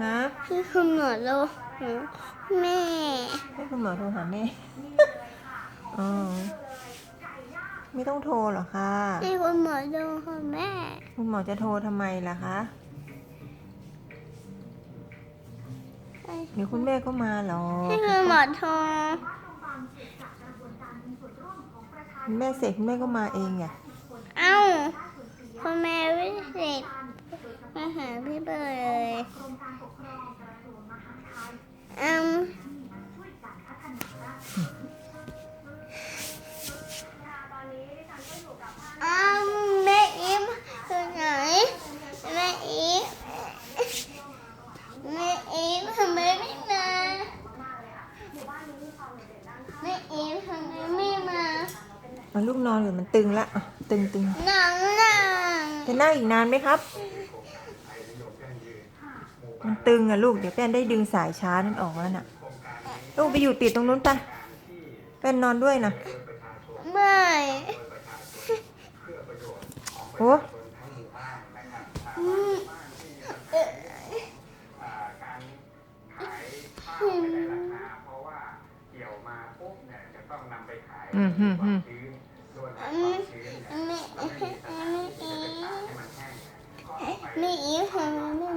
ฮะพี่คุณหมอโลหาแม่ให้คุณหมอโทรหาแม่อ๋อไม่ต้องโทรหรอคะพี่คุณหมอโลหาแม่ คุณหมอจะโทรทำไมล่ะคะเดี๋ยวคุณแม่ก็มาหรอพี่คุณหมอโทรคุณแม่เสร็จคุณแม่ก็มาเองไง เอ้าคุณแม่ไม่เสร็จ มาหาพี่เบย์เลยเอ้าเอ้าแม่อิมอยู่ไหนแม่อิมแม่อิมทำไมไม่มาแม่อิมทำไมไม่มามาลูกนอนอยู่มันตึงละอะตึงตึงหนังหนังจะนั่งอีกนานไหมครับ มันตึงอะลูก เดี๋ยวแป้นได้ดึงสายชาร์จนั่นออกแล้วน่ะ ลูกไปอยู่ติดตรงนู้นไปะแป้นนอนด้วยนะไม่โอ้อืมเอ่ออืมเพราะว่าเกี่ยวมาปุ๊บเนี่ยจะต้องนำไปขายอืมอืมอืมชื้น